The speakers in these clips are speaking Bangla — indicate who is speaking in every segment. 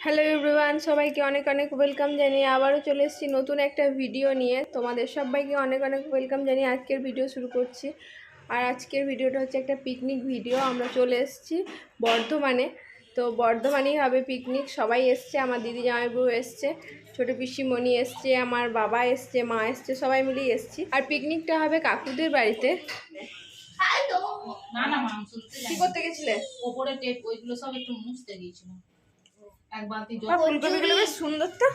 Speaker 1: হ্যালো এভরিওয়ান সবাইকে অনেক অনেক ওয়েলকাম জানিয়ে আবারও চলে এসেছি নতুন একটা ভিডিও নিয়ে। তোমাদের সবাইকে অনেক অনেক ওয়েলকাম জানিয়ে আজকের ভিডিও শুরু করছি। আর আজকের ভিডিওটা হচ্ছে একটা পিকনিক ভিডিও আমরা চলে এসেছি বর্ধমানে। তো বর্ধমানেই হবে পিকনিক সবাই এসছে আমার দিদি জামাইবু এসছে ছোটো পিসিমণি এসছে আমার বাবা এসছে মা এসছে সবাই মিলেই এসছি। আর পিকনিকটা হবে কাকুদের বাড়িতে।
Speaker 2: না
Speaker 1: করতে গেছিলে?
Speaker 2: ওপরে টেপ ওইগুলো সব একটু মুছতে গিয়েছিল এক বালতি জল
Speaker 1: ফুলকপিগুলো বেশ সুন্দর তো।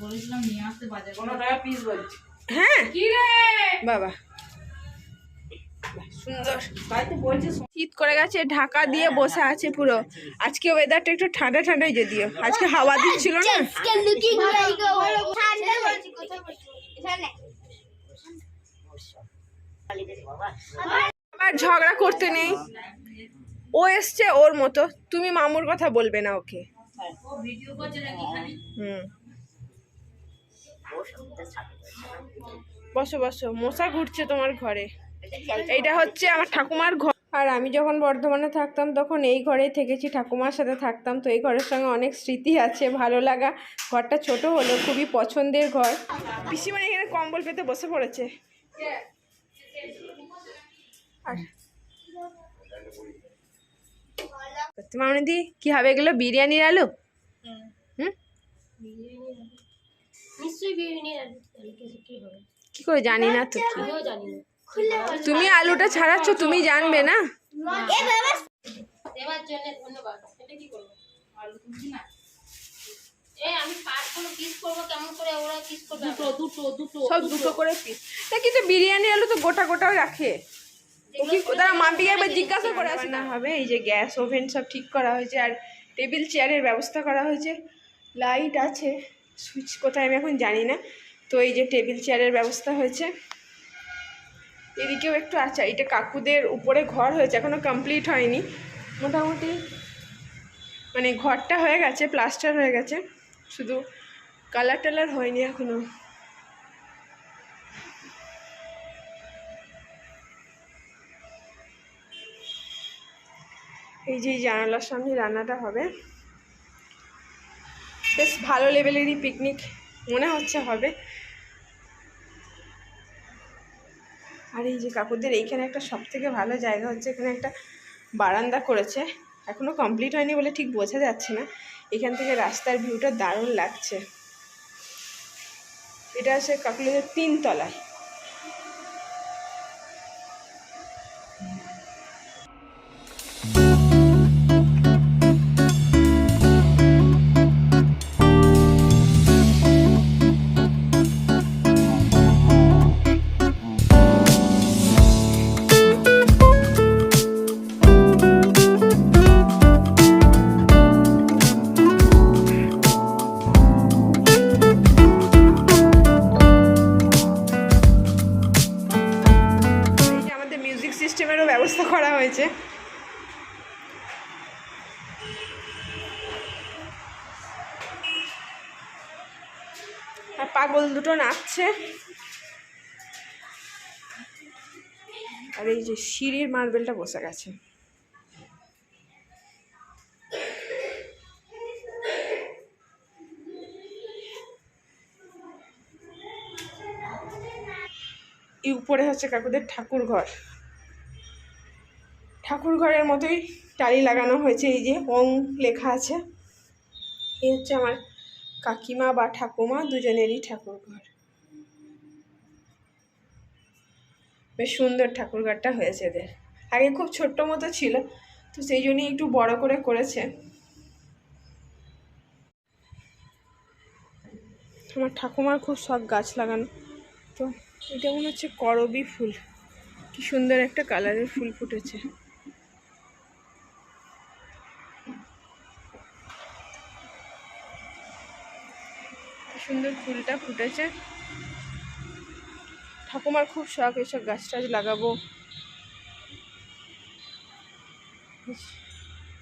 Speaker 2: বলেছিলাম নিয়ে আসতে বাজার করে।
Speaker 1: হ্যাঁ?
Speaker 2: কি রে?
Speaker 1: বাবা। শীত করে গেছে ঢাকা দিয়ে বসে আছে পুরো। আজকে ওয়েদারটা একটু ঠান্ডা ঠান্ডাই যদিও। আজকে হাওয়া দিচ্ছিল না? আবার ঝগড়া করতে নেই। ও এসছে ওর মতো। তুমি মামুর কথা বলবে না ওকে।
Speaker 2: ও ভিডিও করছে নাকি এখানে
Speaker 1: হুম। বসো বসো মশা ঘুরছে তোমার ঘরে। এইটা হচ্ছে আমার ঠাকুমার ঘর। আর আমি যখন বর্ধমানে থাকতাম তখন এই ঘরেই থেকেছি। ঠাকুমার সাথে থাকতাম। তো এই ঘরের সঙ্গে অনেক স্মৃতি আছে। ভালো লাগা। ঘরটা ছোট হলেও খুবই পছন্দের ঘর। পিসিমানি এখানে কম্বল পেতে বসে পড়েছে। আর মামনি কি হবে এগুলো? বিরিয়ানির আলু? হুম?
Speaker 3: নিশ্চয়ই কি
Speaker 1: করে জানি না তো কি। তুমি আলুটা ছাড়াচ্ছ তুমি জানবে না?
Speaker 3: এ বাবা। দেওয়ার জন্য ধন্যবাদ। এটা কি করব?
Speaker 2: আলু তুলছি না।
Speaker 3: এ আমি পাঁচগুলো পিস করব কেমন করে ওরা পিস করবে?
Speaker 2: দুটো দুটো দুটো
Speaker 1: সব দুটো। করে পিস তা কিন্তু বিরিয়ানি আলু তো গোটা গোটাও রাখে। তারা মাম্পিকে একবার জিজ্ঞাসা করে আসে না। হবে এই যে গ্যাস ওভেন সব ঠিক করা হয়েছে আর টেবিল চেয়ারের ব্যবস্থা করা হয়েছে। লাইট আছে সুইচ কোথায় আমি এখন জানি না। তো এই যে টেবিল চেয়ারের ব্যবস্থা হয়েছে। এদিকেও একটু আছে এটা কাকুদের উপরে ঘর হয়েছে এখনও কমপ্লিট হয়নি। মোটামুটি মানে ঘরটা হয়ে গেছে প্লাস্টার হয়ে গেছে। শুধু কালার টালার হয়নি এখনও এই যে জানালার সামনে রান্নাটা হবে। বেশ ভালো লেভেলেরই পিকনিক মনে হচ্ছে হবে। আর এই যে কাকুদের এইখানে একটা সব থেকে ভালো জায়গা হচ্ছে, এখানে একটা বারান্দা করেছে। এখনও কমপ্লিট হয়নি বলে ঠিক বোঝা যাচ্ছে না। এখান থেকে রাস্তার ভিউটা দারুণ লাগছে। এটা আছে কাকুদের তিন নাচছে আর এই যে সিঁড়ির মার্বেলটা বসে গেছে। এই উপরে হচ্ছে কাকুদের ঠাকুর ঘর। ঠাকুর ঘরের মতোই টালি লাগানো হয়েছে, এই যে ওং লেখা আছে। এই হচ্ছে আমার কাকিমা বা ঠাকুমা, দুজনেরই ঠাকুর ঘর। বেশ সুন্দর ঠাকুর ঘরটা হয়েছে এদের। আগে খুব ছোট্ট মতো ছিল, তো সেই জন্যই একটু বড় করে করেছে। আমার ঠাকুমার খুব শখ গাছ লাগানো, তো এটা মনে হচ্ছে করবি ফুল। কি সুন্দর একটা কালারের ফুল ফুটেছে। সুন্দর ফুলটা ফুটেছে। ঠাকুমার খুব শখ, এসব গাছ টাছ লাগাবো।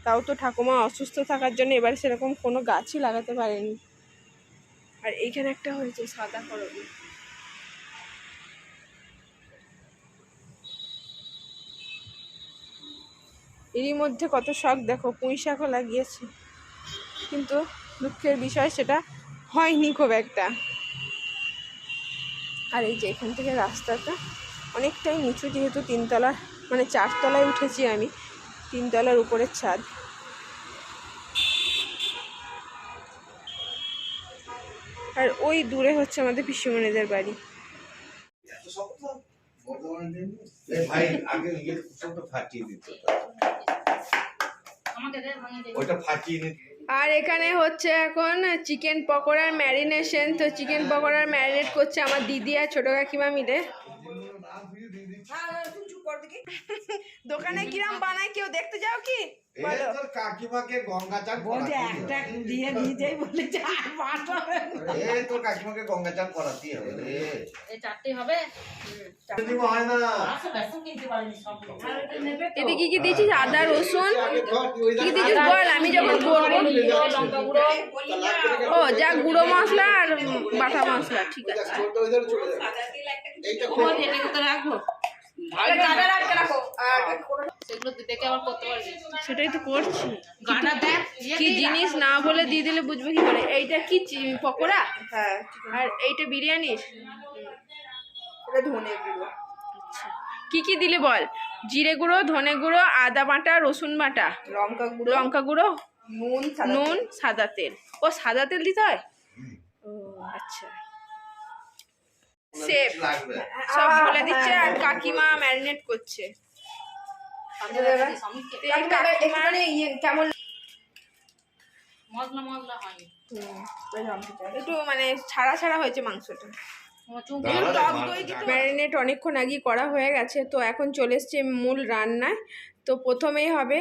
Speaker 1: তাও তো ঠাকুমা অসুস্থ থাকার জন্য এবার সেরকম কোনো গাছই লাগাতে পারেনি। আর এইখানে একটা হয়েছে সাদা করবি এরই মধ্যে কত শখ, দেখো, পুঁই শাকও লাগিয়েছে। কিন্তু দুঃখের বিষয় সেটা হয়নি খুব একটা। আর এই যে এখান থেকে রাস্তাটা অনেকটাই নিচু যেহেতু তিনতলা মানে চারতলায় উঠেছি আমি তিনতলার উপরের ছাদ। আর ওই দূরে হচ্ছে আমাদের পিসিমণিদের বাড়ি।
Speaker 4: ওইটা ফাটিয়ে নিত
Speaker 1: আর এখানে হচ্ছে এখন চিকেন পকোড়ার ম্যারিনেশন। তো চিকেন পকোড়ার ম্যারিনেট করছে আমার দিদি আর ছোটো কাকিমা মিলে। দোকানে কিরাম বানায় কেউ দেখতে যাও কি?
Speaker 4: কাকিমাকে গঙ্গা চান
Speaker 5: একটা দিয়ে নিজেই বলেছে আর
Speaker 4: এ তোর কাকিমাকে গঙ্গা চান করাতেই হবে রে।
Speaker 2: এই চারটে হবে।
Speaker 4: দিব হয় না।
Speaker 2: আসো বেসন কিনতে পারিনি সব। লোক।
Speaker 1: এতে কি কি দিয়েছিস? আদা রসুন? কি দিয়েছিস? বল আমি যখন
Speaker 2: গুঁড়ো।
Speaker 1: ও যা গুঁড়ো মশলা আর বাটা মশলা ঠিক আছে।
Speaker 4: এইটা
Speaker 2: রাখব। সেগুলো তুই দেখে আবার করতে পারবি।
Speaker 1: সেটাই তো করছি। কি জিনিস না বলে দিয়ে দিলে বুঝবে কি করে? এইটা কি চি- পকোড়া? হ্যাঁ আর এইটা বিরিয়ানির আচ্ছা। কি কি দিলে বল? জিরে গুঁড়ো ধনে গুঁড়ো আদা বাটা রসুন বাটা?
Speaker 5: লঙ্কা গুঁড়ো
Speaker 1: লঙ্কা গুঁড়ো
Speaker 5: নুন
Speaker 1: নুন সাদা তেল। ও সাদা তেল দিতে হয়? ও আচ্ছা। সেফ সব বলে দিচ্ছে আর কাকিমা ম্যারিনেট করছে।
Speaker 5: ইয়ে কেমন
Speaker 1: একটু মানে ছাড়া ছাড়া হয়েছে মাংসটা। ম্যারিনেট অনেকক্ষণ আগেই করা হয়ে গেছে তো এখন চলে এসছে মূল রান্নায়। তো প্রথমেই হবে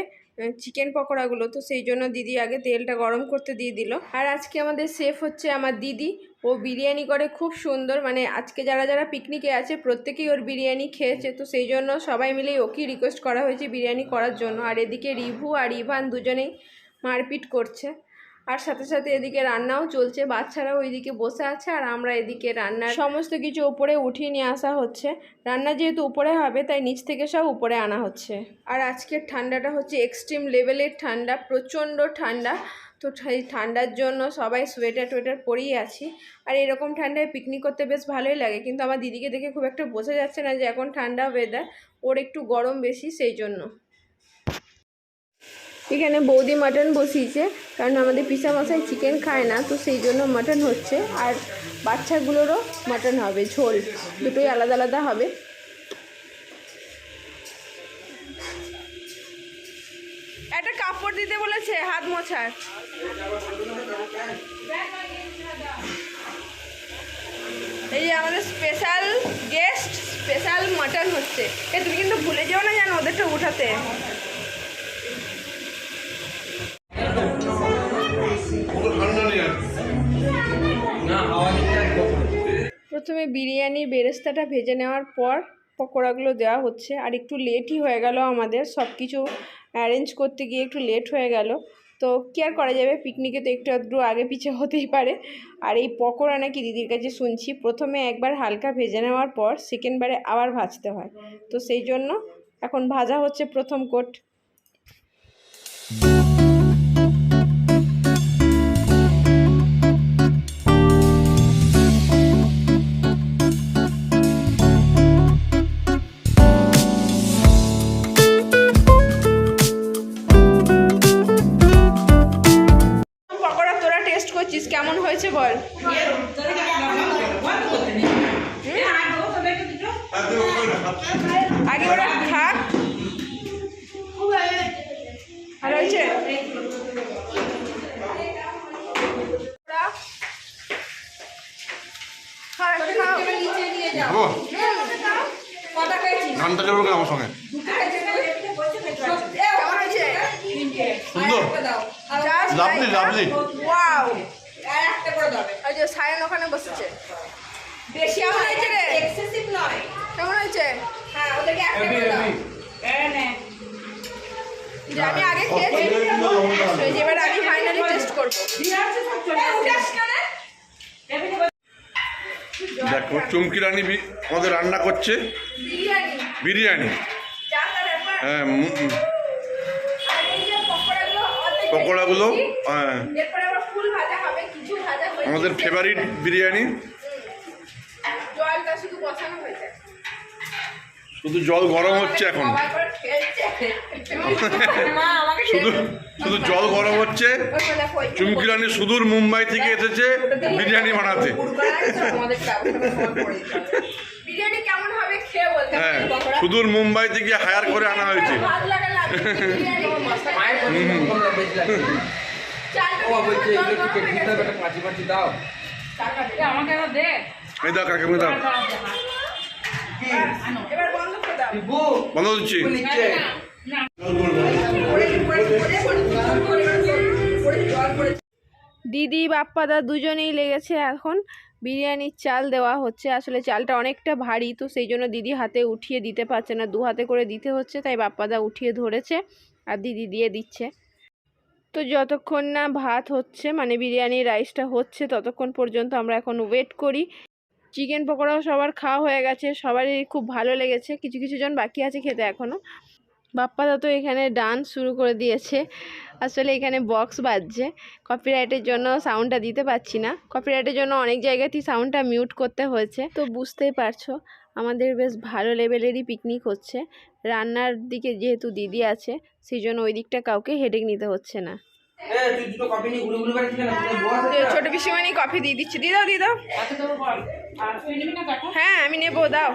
Speaker 1: চিকেন পকোড়াগুলো। তো সেই জন্য দিদি আগে তেলটা গরম করতে দিয়ে দিল। আর আজকে আমাদের সেফ হচ্ছে আমার দিদি। ও বিরিয়ানি করে খুব সুন্দর। মানে আজকে যারা যারা পিকনিকে আছে, প্রত্যেকেই ওর বিরিয়ানি খেয়েছে। তো সেই জন্য সবাই মিলেই ওকেই রিকোয়েস্ট করা হয়েছে বিরিয়ানি করার জন্য। আর এদিকে রিভু আর ইভান দুজনেই মারপিট করছে। আর সাথে সাথে এদিকে রান্নাও চলছে বাচ্চারা ওইদিকে বসে আছে আর আমরা এদিকে রান্নার সমস্ত কিছু উপরে উঠিয়ে নিয়ে আসা হচ্ছে। রান্না যেহেতু উপরে হবে, তাই নিচ থেকে সব উপরে আনা হচ্ছে। আর আজকের ঠান্ডাটা হচ্ছে এক্সট্রিম লেভেলের ঠান্ডা, প্রচণ্ড ঠান্ডা। তো এই ঠান্ডার জন্য সবাই সোয়েটার টোয়েটার পরেই আছি। আর এরকম ঠান্ডায় পিকনিক করতে বেশ ভালোই লাগে, কিন্তু আমার দিদিকে দেখে খুব একটা বোঝা যাচ্ছে না যে এখন ঠান্ডা ওয়েদার ওর একটু গরম বেশি, সেই জন্য। এখানে বৌদি মাটন বসিয়েছে, কারণ আমাদের পিসা মশাই চিকেন খায় না, তো সেই জন্য মাটন হচ্ছে। আর বাচ্চাগুলোরও মাটন হবে, ঝোল, দুটোই আলাদা আলাদা হবে। একটা কাপড় দিতে বলেছে, হাত মোছার। এই যে আমাদের স্পেশাল গেস্ট স্পেশাল মাটন হচ্ছে। এ, তুমি কিন্তু ভুলে যেও না জানো ওদেরটা উঠাতে। প্রথমে বিরিয়ানির বেরেস্তাটা ভেজে নেওয়ার পর পকোড়াগুলো দেওয়া হচ্ছে। আর একটু লেটই হয়ে গেল আমাদের। সব কিছু অ্যারেঞ্জ করতে গিয়ে একটু লেট হয়ে গেল। তো কি আর করা যাবে? পিকনিকে তো একটু একটু আগে পিছে হতেই পারে। আর এই পকোড়া নাকি দিদির কাছে শুনছি, প্রথমে একবার হালকা ভেজে নেওয়ার পর সেকেন্ডবারে আবার ভাজতে হয়। তো সেই জন্য এখন ভাজা হচ্ছে প্রথম কোট। হয়েছে বল। আগে ওরা খাক ভালো হয়েছে।
Speaker 4: যাব আমার সঙ্গে? সুন্দর। লাভলি লাভলি
Speaker 1: ওয়াও ওই যে সায়ন ওখানে বসেছে বেশি কেমন হয়েছে রে
Speaker 5: এক্সেসিভ নয়
Speaker 1: কেমন হয়েছে
Speaker 5: হ্যাঁ ওদেরকে একটা করে দাও এই নে।
Speaker 1: যে আমি আগে খেয়েছি? এবার আমি ফাইনালি টেস্ট করব।
Speaker 5: এই, উঠাস না রে।
Speaker 4: দেখো চুমকি রানী বি- আমাদের রান্না করছে
Speaker 1: বিরিয়ানি।
Speaker 4: হ্যাঁ উম, উম,
Speaker 1: আর এই যে পকোড়াগুলো
Speaker 4: হ্যাঁ।
Speaker 1: এরপরে আবার ফুল ফুল ভাজা হবে কিছু ভাজা হয়েছে
Speaker 6: আমাদের ফেভারিট বিরিয়ানি।
Speaker 1: শুধু
Speaker 6: জল গরম হচ্ছে এখন। শুধু শুধু জল গরম হচ্ছে। চুমকি রানী সুদূর মুম্বাই থেকে এসেছে বিরিয়ানি বানাতে।
Speaker 1: বিরিয়ানি কেমন হবে খেয়ে বলতে
Speaker 6: হ্যাঁ সুদূর মুম্বাই থেকে হায়ার করে আনা হয়েছে।
Speaker 1: হয়ে
Speaker 6: এই দাও কাকিমা দাও।
Speaker 1: এবার বন্ধ
Speaker 6: দিচ্ছি
Speaker 1: দিদি বাপ্পাদা দুজনেই লেগেছে এখন বিরিয়ানির চাল দেওয়া হচ্ছে আসলে চালটা অনেকটা ভারী তো সেই জন্য দিদি হাতে উঠিয়ে দিতে পারছে না দু হাতে করে দিতে হচ্ছে তাই বাপ্পাদা উঠিয়ে ধরেছে আর দিদি দিয়ে দিচ্ছে তো যতক্ষণ না ভাত হচ্ছে মানে বিরিয়ানির রাইসটা হচ্ছে ততক্ষণ পর্যন্ত আমরা এখন ওয়েট করি চিকেন পকোড়াও সবার খাওয়া হয়ে গেছে, সবারই খুব ভালো লেগেছে, কিছু কিছু জন বাকি আছে খেতে এখনও বাপ্পাদা তো এখানে ডান্স শুরু করে দিয়েছে, আসলে এখানে বক্স বাজছে কপিরাইটের জন্য সাউন্ডটা দিতে পারছি না কপিরাইটের জন্য অনেক জায়গাতেই সাউন্ডটা মিউট করতে হয়েছে। তো বুঝতেই পারছ, আমাদের বেশ ভালো লেভেলেরই পিকনিক হচ্ছে, রান্নার দিকে যেহেতু দিদি আছে, সেই জন্য ওই দিকটা কাউকে হেডেক নিতে হচ্ছে না পিসিমানি কফি দিয়ে দিচ্ছি। দিয়ে দাও দিয়ে দাও। হ্যাঁ আমি নেব দাও।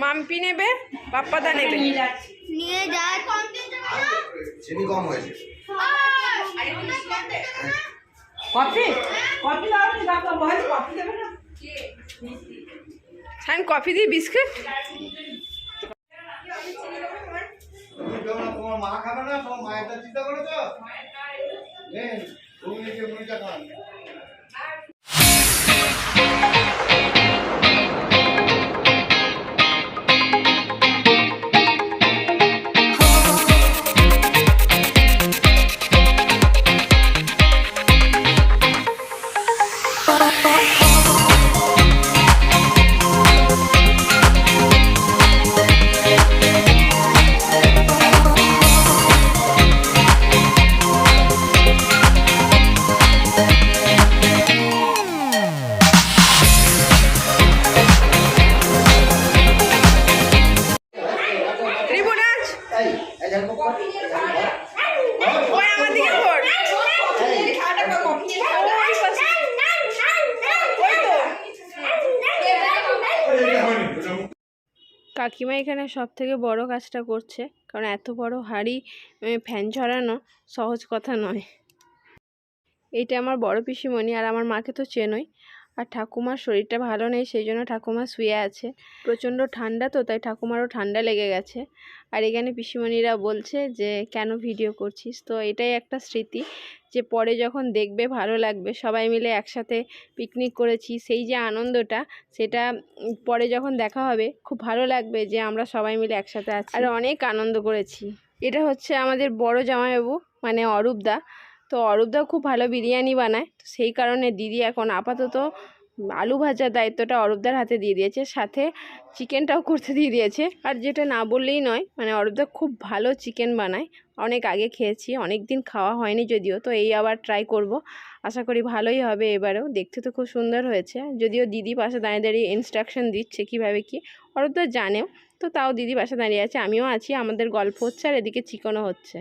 Speaker 1: মাম্পি নেবে পাপ্পাদা নেবে।
Speaker 5: নিয়ে
Speaker 3: যায়
Speaker 4: চিনি কম হয়েছে।
Speaker 5: কফি? কফি দাও নি বল কফি দেবে না।
Speaker 1: হ্যাঁ কফি দিই বিস্কুট।
Speaker 4: তুমি কেমন তোমার মা খাবে না তোমার মায়েরটা চিন্তা করেছ? তুমি নিজে মুড়িটা খান
Speaker 1: কাকিমা এখানে সব থেকে বড় কাজটা করছে, কারণ এত বড় হাঁড়ি ফ্যান ঝরানো সহজ কথা নয়। এটা আমার বড় পিসিমণি আর আমার মাকে তো চেনই। আর ঠাকুমার শরীরটা ভালো নেই, সেই জন্য ঠাকুমা শুয়ে আছে। প্রচণ্ড ঠান্ডা তো, তাই ঠাকুমারও ঠান্ডা লেগে গেছে। আর এখানে পিসিমণিরা বলছে যে, কেন ভিডিও করছিস? তো এটাই একটা স্মৃতি যে, পরে যখন দেখবে, ভালো লাগবে। সবাই মিলে একসাথে পিকনিক করেছি। সেই যে আনন্দটা, সেটা পরে যখন দেখা হবে, খুব ভালো লাগবে যে, আমরা সবাই মিলে একসাথে আছি। আর অনেক আনন্দ করেছি। এটা হচ্ছে আমাদের বড় জামাইবাবু মানে অরূপদা। তো অরূপদাও খুব ভালো বিরিয়ানি বানায়, তো সেই কারণে দিদি এখন আপাতত আলু ভাজার দায়িত্বটা অরূপদার হাতে দিয়ে দিয়েছে, সাথে চিকেনটাও করতে দিয়ে দিয়েছে। আর যেটা না বললেই নয় মানে অরূপদা খুব ভালো চিকেন বানায়। অনেক আগে খেয়েছি, অনেক দিন খাওয়া হয়নি যদিও, তো এই আবার ট্রাই করব। আশা করি ভালোই হবে এবারেও, দেখতে তো খুব সুন্দর হয়েছে। যদিও দিদি পাশে দাঁড়িয়ে দাঁড়িয়ে ইনস্ট্রাকশন দিচ্ছে কীভাবে কী, অরূপদা জানেও, তো তাও দিদি পাশে দাঁড়িয়ে আছে, আমিও আছি, আমাদের গল্প হচ্ছে আর এদিকে চিকেনও হচ্ছে।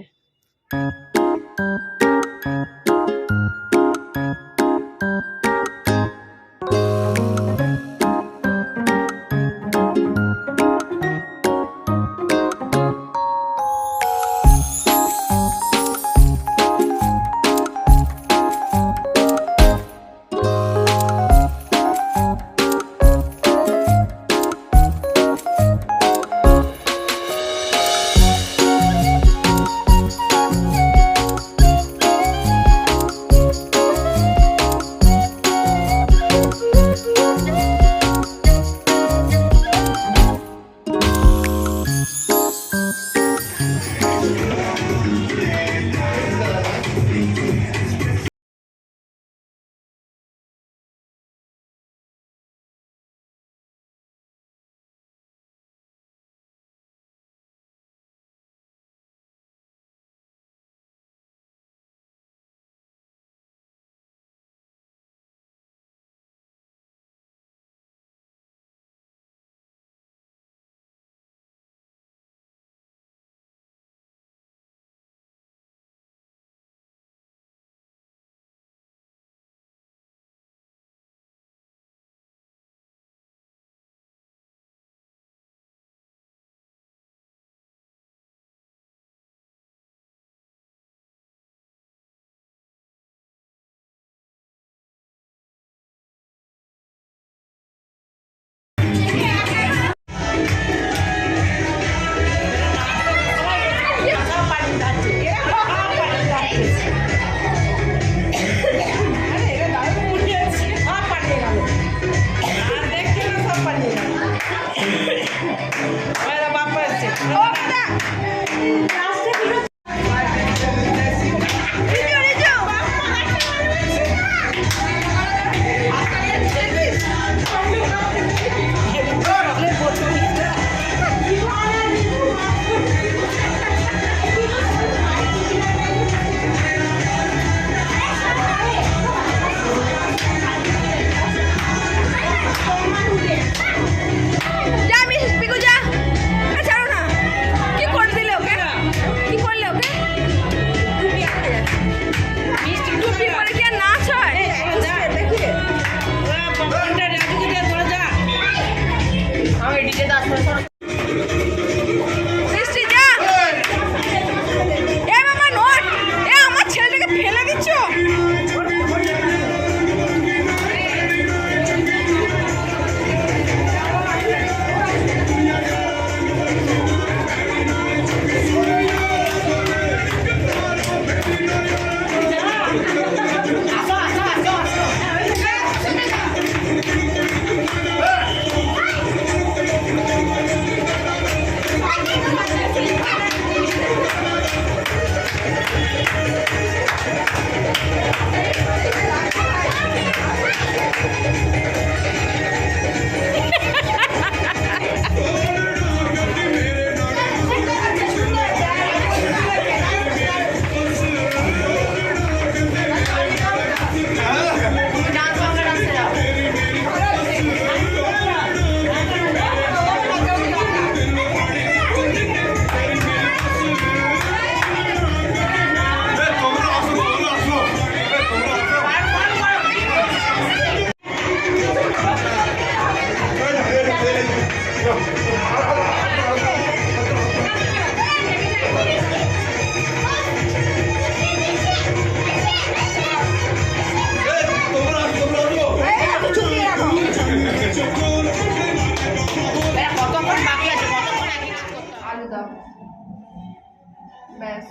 Speaker 1: ব্যাস।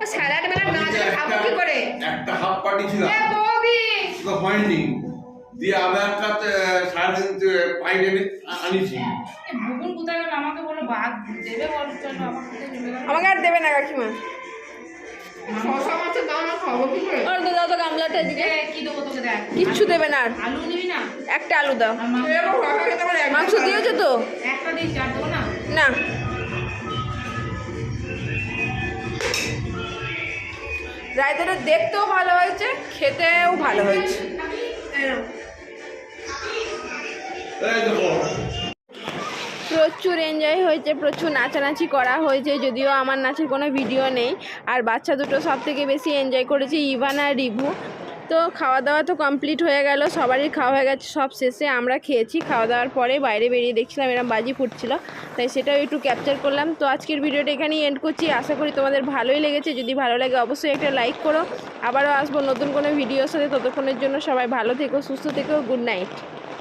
Speaker 1: ও স্যালাড বেলাড না দিলে খাব কি করে?
Speaker 6: একটা হাফ পার্টি
Speaker 1: এ বৌদি!
Speaker 6: তো হয়নি দিয়ে আবার একটা সারাদিন পাইপ আনিছি।
Speaker 2: এ কোথায় গেল? আমাকে বলো ভাত দেবে বল চলো আমাকে কোথায় চলে গেল
Speaker 1: আমাকে আর দেবে না কাকিমা। শশা মাছের দাম না খাব কি করে? আর তো দাও তো গামলাটা এদিকে।
Speaker 2: কি দেবো তোকে দেখ।
Speaker 1: কিচ্ছু দেবে না আর।
Speaker 2: আলু নিবি না?
Speaker 1: একটা আলু দাও।
Speaker 2: মাংস।
Speaker 1: দিয়েছ তো?
Speaker 2: একটা দিন চার দেবো না?
Speaker 1: না। রায়তাটা দেখতেও ভালো হয়েছে, খেতেও ভালো হয়েছে। প্রচুর এনজয় হয়েছে, প্রচুর নাচানাচি করা হয়েছে, যদিও আমার নাচের কোনো ভিডিও নেই। আর বাচ্চা দুটো সব থেকে বেশি এনজয় করেছে ইভান আর রিভু। তো খাওয়া দাওয়া তো কমপ্লিট হয়ে গেল, সবারই খাওয়া হয়ে গেছে, সব শেষে আমরা খেয়েছি খাওয়া দাওয়ার পরে বাইরে বেরিয়ে দেখছিলাম এরকম বাজি ফুটছিল, তাই সেটাও একটু ক্যাপচার করলাম। তো আজকের ভিডিওটা এখানেই এন্ড করছি, আশা করি তোমাদের ভালোই লেগেছে, যদি ভালো লাগে অবশ্যই একটা লাইক করো। আবারও আসব নতুন কোনো ভিডিওর সাথে, ততক্ষণের জন্য সবাই ভালো থেকো, সুস্থ থেকো গুড নাইট